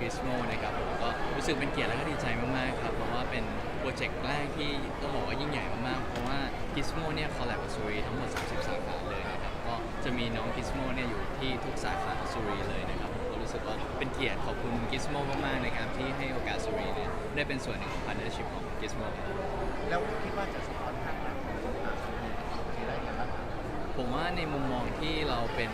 Gizmo นะครับผมก็รู้สึกเป็นเกียรติและก็ดีใจมากๆครับเพราะว่าเป็นโปรเจกต์แรกที่ต้องบอกว่ายิ่งใหญ่มากๆเพราะว่า Gizmo เนี่ยคอลแลบกับซูรีทั้งหมด 30 สาขาเลยนะครับก็จะมีน้อง Gizmo เนี่ยอยู่ที่ทุกสาขาซูรีเลยนะครับผมก็รู้สึกว่าเป็นเกียรติขอบคุณ Gizmo มากๆนะครับที่ให้โอกาสซูรีเนี่ยได้เป็นส่วนหนึ่งของ partnership ของ Gizmo ครับแล้วคิดว่าจะสะท้อนภาพลักษณ์ของอ่าสมุนที่ได้ยังไงบ้างครับผมว่าในมุมมองที่เราเป็น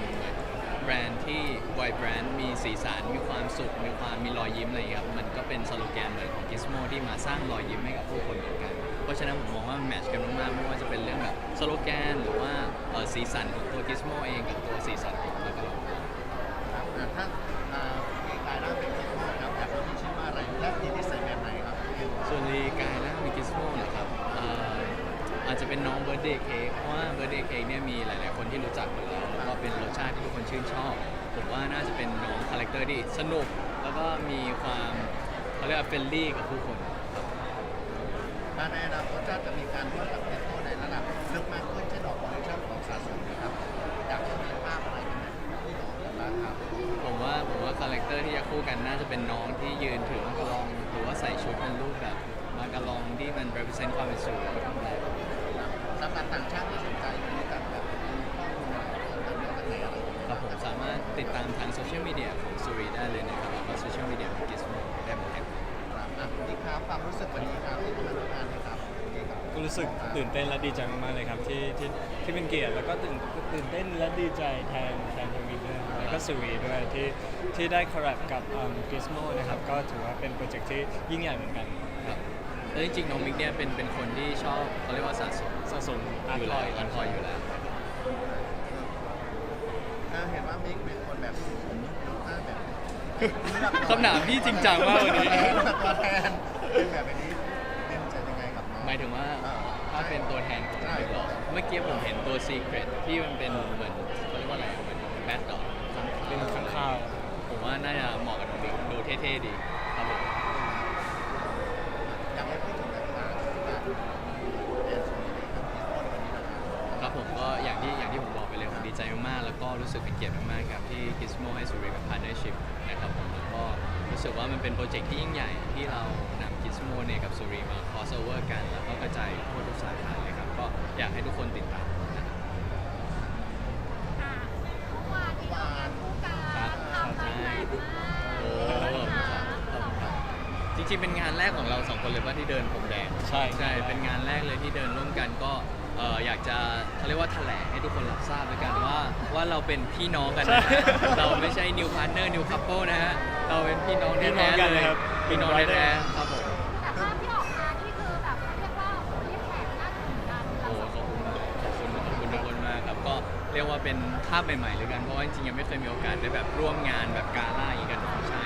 แบรนด์ที่วายแบรนด์มีสีสันมีความสุข มีความมีรอยยิ้มอะไรอย่างเงี้ยครับมันก็เป็นสโลแกนเหมือนของ Gizmo ที่มาสร้างรอยยิ้มให้กับผู้คนเหมือนกัน เพราะฉะนั้นผมมองว่ามันแมทช์กันมากๆไม่ว่าจะเป็นเรื่องแบบสโลแกนหรือว่าเอ่อสีสันของตัว Gizmo เองกับตัวสีสันของตัวกระโหลกครับอ่ถ้าอ่ามีกายร่างเป็นเกสโมครับอยากรู้ที่ชื่อว่าอะไรและมีนิสัยแบบไหนครับส่วนรีกายและมี Gizmo นะครับเอ่ออาจจะเป็นน้องเบ r ร์เดย์เค้กเพราะว่าเบ r ร์เดย์เค้กเนี่ยมีหลาย ๆ คนที่รู้จักอยู่แล้ว ก็เป็นรสชาติที่ทุกคนชื่นชอบ ผมว่าน่าจะเป็นน้องคาแรคเตอร์ที่สนุก แล้วก็มีความเขาเรียกว่าเฟรนลี่กับผู้คนครับอ่าในอนาคตจะมีการร่วมกับเกสโมในระดับลึกมากขึ้นเช่นออกคอลเลคชั่นของสะสมนะครับอยากจะมีภาพอะไรกันไหมที่น้องกันบ้างครับผมว่าผมว่าคาแรคเตอร์ที่จะคู่กันน่าจะเป็นน้องที่ยืนถือมากระลองหรือว่าใส่ชุดเป็นรูปแบบมากระลองที่มัน represent ความเป็นสูงของแบรนด์สำหรับต่างชาติที่สนใจ ติดตามทางโซเชียลมีเดียของซูรีได้เลยนะครับแล้วก็โซเชียลมีเดียของ Gizmo ได้เหมือนกันครับอะนี่ครับความรู้สึกวันนี้ครับที่มาร่วมงานนะครับนี่ครับก็รู้สึกตื่นเต้นและดีใจมากๆเลยครับที่ที่ที่เป็นเกียรติแล้วก็ตื่นตื่นเต้นและดีใจแทนแทนทวินด้วยแล้วก็สุวีด้วยที่ที่ได้คอลแลบกับกิสโมนะครับก็ถือว่าเป็นโปรเจกต์ที่ยิ่งใหญ่เหมือนกันครับแล้วจริงๆน้องมิกเนี่ยเป็นเป็นคนที่ชอบเขาเรียกว่าสะสมสะสมอาร์อตยู่ทแล้อวยอันทอยอยู่แล้ว อ่าเห็นว่ามิกเป็นคนแบบผมหน้าแบบ คำถามพี่จริงจังมากวันนี้ ตัวแทนเป็นแบบนี้เรียนจะยังไงกับน้อง หมายถึงว่าอ่ถ้าเป็นตัวแทนของมิกเหรอเมื่อกี้ผมเห็นตัว Secret ที่มันเป็นเหมือนเขาเรียกว่าอะไรเหมือนแบทดอกเป็นข้างข้าว ผมว่าน่าจะเหมาะกับน้องมิกดูเท่ๆดีครับผมอยากให้พูดถึงแบบว่าการเรียนสูงในกับที่ต้นวันนี้นะครับ ครับผมก็อย่างที่อย่างที่ผม ดีใจมากๆ แล้วก็รู้สึกเป็นเกียรติมากๆครับที่ Gizmo ให้สุริเป็น partnership นะครับผมแล้วก็รู้สึกว่ามันเป็นโปรเจกต์ที่ยิ่งใหญ่ที่เรานำ Gizmo เนี่ยกับสุริมา crossover กัน แล้วก็กระจายทั่วทุกสาขาเลยครับ ก็อยากให้ทุกคนติดตามนะครับค่ะเมื่อวานที่ออกงานคู่กันครับทำไปแรงมากโอ้ขอบคุณครับขอบคุณครับ จริงๆ เป็นงานแรกของเราสองคนเลยว่าที่เดินผมแดง ใช่ ใช่ เป็นงานแรกเลยที่เดินร่วมกันก็ เอ่ออยากจะเขาเรียกว่าแถลงให้ทุกคนรับทราบด้วยกันว่าว่าเราเป็นพี่น้องกันนะฮะเราไม่ใช่ new partner new couple นะฮะเราเป็นพี่น้องพี่น้แท้องๆกันเลเลยยครับพี่น้องเป็นแท้ brother ๆครับผมแต่ภาพที่ออกมานี่คือแบบเรียกว่าโอ้โหเรียกแขกน่าดูเหมือนกันโอ้ขอบคุณมากขอบคุณขอบคุณทุกคนมากครับก็เรียกว่าเป็นภาพใหม่ๆเลยกันเพราะว่าจริงๆยังไม่เคยมีโอกาสได้แบบร่วมงานแบบกาล่าอย่างนี้กันของชายเลยครับ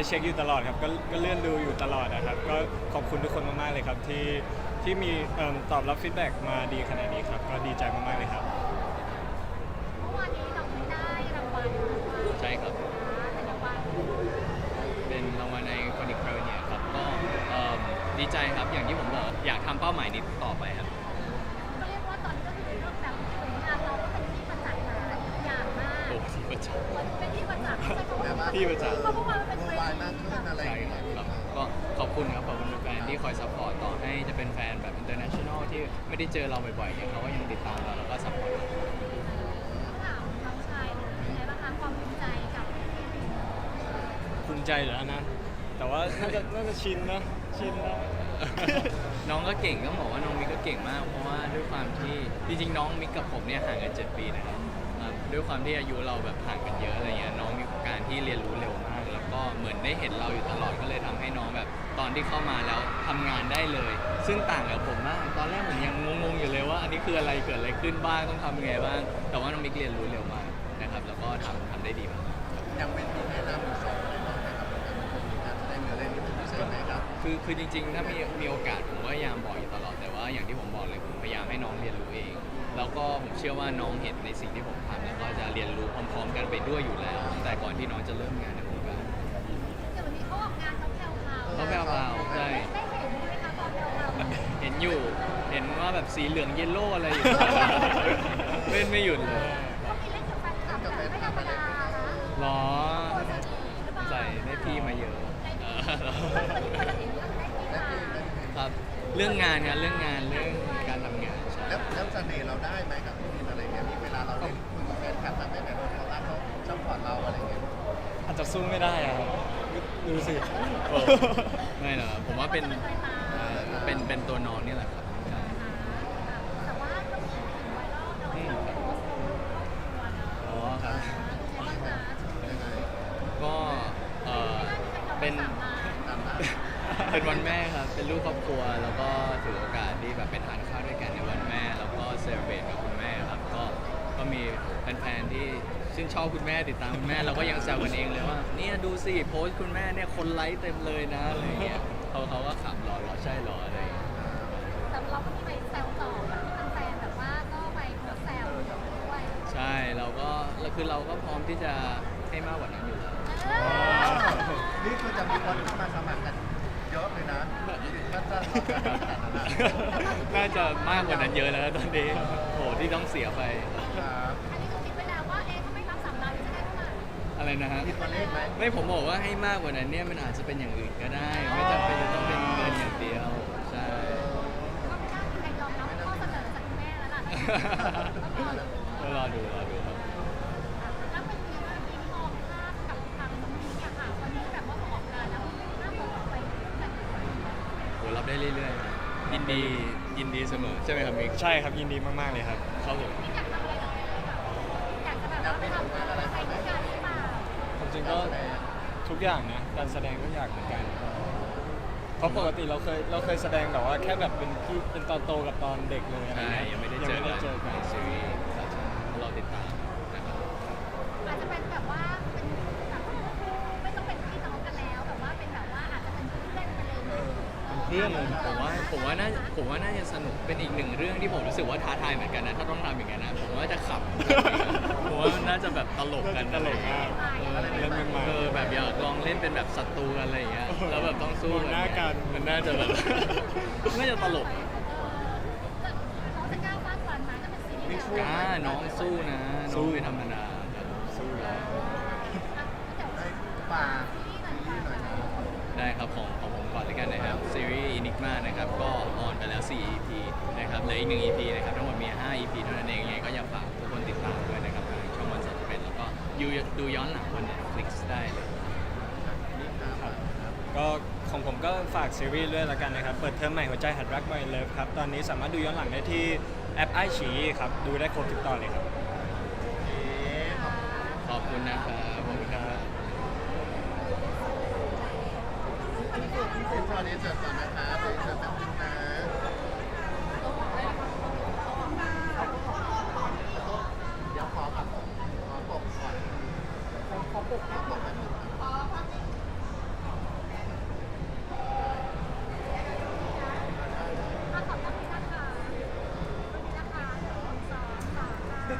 ได้เช็คอยู่ตลอดครับก็ก็เลื่อนดูอยู่ตลอดนะครับ ก็ขอบคุณทุกคนมากๆเลยครับที่ที่มีเอิ่มตอบรับฟีดแบ็กมาดีขนาดนี้ครับก็ดีใจมากๆเลยครับ เมื่อวานนี้น้องไม่ได้รางวัลด้วยใช่ครับเป็นรางวัลเป็นรางวัลในคอนิกเพลเนียครับ ก็เอิ่มดีใจครับอย่างที่ผมบอกอยากทำเป้าหมายนี้ต่อไปครับ ก็เรียกว่าตอนนี้ก็คือเรื่องแบบผลงานเราก็เป็นที่ประจักษ์หลายอย่างมากโอ้ที่ประจักษ์ เป็นที่ประจักษ์ใช่ไหมแต่ว่าที่ประจักษ์ เพราะว่ามันเป็นโมเทรบายนด์มากขึ้นอะไรอใช่ย่างคเงี้รับยครับก็ขอบคุณครับขอบคุณแฟนๆที่คอยซัพพอร์ตต่อให้จะเป็นแฟนแบบ international ที่ไม่ได้เจอเราบ่อยๆเนี่ยเขาก็ยังติดตามเราแล้วก็ซัพพอร์ตเราถามน้องชายเป็นไงบ้างคะความภูมิใจกับภูมิใจอยู่แล้วนะ แต่ว่าน่าจะน่าจะชินนะชินแล้วน้องก็เก่งต้องบอกว่าน้องมิกก็เก่งมาก เพราะว่าด้วยความที่จริงๆน้องมิกกับผมเนี่ยห่างกัน 7 ปีนะครับอ่าด้วยความที่อายุเราแบบห่างกันเยอะอะไรเงี้ยน้องมีการที่เรียนรู้ ได้เห็นเราอยู่ตลอดก็เลยทำให้น้องแบบ ตอนที่เข้ามาแล้วทำงานได้เลย ซึ่งต่างกับผมมาก ตอนแรกผมยังงงๆอยู่เลยว่า อันนี้คืออะไรเกิดอะไรขึ้นบ้างต้องทำยังไงบ้าง แต่ว่าน้องมิกเรียนรู้เร็วมากนะครับแล้วก็ทำทำได้ดีมาก ยังเป็นที่แนะนำอยู่สองเลยนะครับการแสดงเนื้อเล่นที่เป็นพิเศษไหมครับคือคือจริงๆ ถ้ามีมีโอกาสผมก็พยายามบอกอยู่ตลอดแต่ว่าอย่างที่ผมบอกเลยผมพยายามให้น้องเรียนรู้เอง แล้วก็ผมเชื่อว่าน้องเห็นในสิ่งที่ผมทำแล้วก็จะเรียนรู้พร้อม ๆ กันไปด้วยอยู่แล้วตั้งแต่ก่อนที่น้องจะเริ่มงานในวงการ เดี๋ยววันนี้เขาออกงานเขา แพลวๆเขาวใช่ได้เห็นไหมคะตอนแพลวๆเห็นอยู่ เห็นว่าแบบสีเหลืองเยลโล่อะไรอยู่ เล่นไม่หยุดเลยเขามีเล่นกับแฟนคลับแบบไม่ธรรมดานะหรอโคตรดีหรือเปล่าใส่ได้พี่มาเยอะได้ดีวันนี้คนจะเห็นเรื่องได้ดีมาครับ เรื่องงานครับเรื่องงานเรื่องการทำงานใช่แล้วแล้วเสน่ห์เราได้ไหมกับพี่อะไรเงี้ยมีเวลาเราเล่นคุยกับแฟนคลับทำให้แบบเขารักเขาซัพพอร์ตเราอะไรเงี้ยอาจจะสู้ไม่ได้อะครับ ดูสิโอ้ไม่หรอกผมว่าเป็นเอ่อเป็นเป็นตัวน้องนี่แหละครับใช่แต่ว่าเราเห็นไวรัลเราโพสต์ลงครอบครัวเนอะอ๋อครับเป็นไงบ้างคะก็เออเป็น เป็นวันแม่ครับ เป็นลูกครอบครัว แล้วก็ถือโอกาสที่แบบไปทานข้าวด้วยกันในวันแม่ แล้วก็เซอร์เบตกับคุณแม่ครับ ก็ ก็มีแฟนๆที่ ชื่นชอบคุณแม่ติดตามคุณแม่เราก็ยังแซวกันเองเลยว่าเนี่ยดูสิโพสต์คุณแม่เนี่ยคนไลค์เต็มเลยนะอะไรอย่างเงี้ยเขาเขาก็ขำหรอหรอใช่หรออะไรอย่างเงี้ยแต่เราก็มีไปแซวต่อแบบที่แฟนๆแบบว่าก็ไปโพสต์แซวด้วยใช่เราก็แล้วคือเราก็พร้อมที่จะให้มากกว่านั้นอยู่แล้ว เออนี่คือจะมีคนเข้ามาสมัครกันเยอะเลยนะก็จะขนาดนั้นนะน่าจะมากกว่านั้นเยอะแล้วตอนนี้โหที่ต้องเสียไปครับอันนี้ก็คิดไอะไรนะฮะ มีตัวเลขไหมไม่ผมบอกว่าให้มากกว่านั้นเนี่ยมันอาจจะเป็นอย่างอื่นก็ได้ ไม่จำเป็นจะต้องเป็นเงินอย่างเดียว ใช่ ก็ไม่น่ามีใครยอมรับข้อเสนอจากคุณแม่แล้วล่ะก็รอดูรอดูครับ แล้วเป็นยังไงที่มองภาพกับทางนี้อะค่ะวันนี้แบบว่าออกงานแล้วหน้าผมไปแบบโหรับได้เรื่อยๆ ยินดียินดีเสมอ ใช่ไหมครับมิกใช่ครับยินดีมากๆเลยครับ ครับผม นี่อยาก อย่างนะการแสดงทุกอย่างเหมือนกันเพราะปกติเราเคยเราเคยแสดงแต่ว่าแค่แบบเป็นพี่เป็นตอนโตกับตอนเด็กเลยอะไรใช่เงี้ยยังไม่ได้ยังเจอไม่ได้เจอกักันนในซีรีส์ครับรอติดตามนะครับอาจจะเป็นแบบว่าเป็นแบบไม่ต้องเป็นพี่น้องกันแล้วแบบว่าเป็นแบบว่าอาจจะเป็นเพื่อนไปเลยเพื่อนเลยผมว่าผมว่าน่าผมว่าน่าจะสนุกเป็นอีกหนึ่งเรื่องที่ผมรู้สึกว่าท้าทายเหมือนกันนะถ้าต้องทำอย่างนั้นนะผมว่าจะขับผมว่ามันน่าจะแบบตลกกันตลกมากเออเล่นใหม่เออแบบอยากลองเล่นเป็นแบบศัตรูกันอะไรอย่างเงี้ยแล้วแบบต้องสู้มองหน้ากัน มันน่าจะแบบ น่าจะตลกน้องจะกล้าฟาดฟันมาก็เป็นซีรีส์แนว อ่าน้องสู้นะสู้น้องไม่ธรรมดา ก็ของผมก็ฝากซีรีส์ด้วยละกันนะครับ เปิดเทอมใหม่หัวใจหัดรักไปเลยครับ ตอนนี้สามารถดูย้อนหลังได้ที่แอปไอชีครับ ดูได้ครบทุกตอนเลยครับ ขอบคุณนะครับขอบคุณครับเป็นตอนนี้เสร็จก่อนนะครับเสร็จเสร็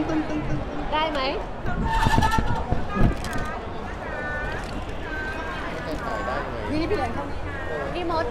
งตึงตึงตึงตึงได้ไหมไม่ต้องต่อยได้เลยนี่พี่แหลนเขาพี่มด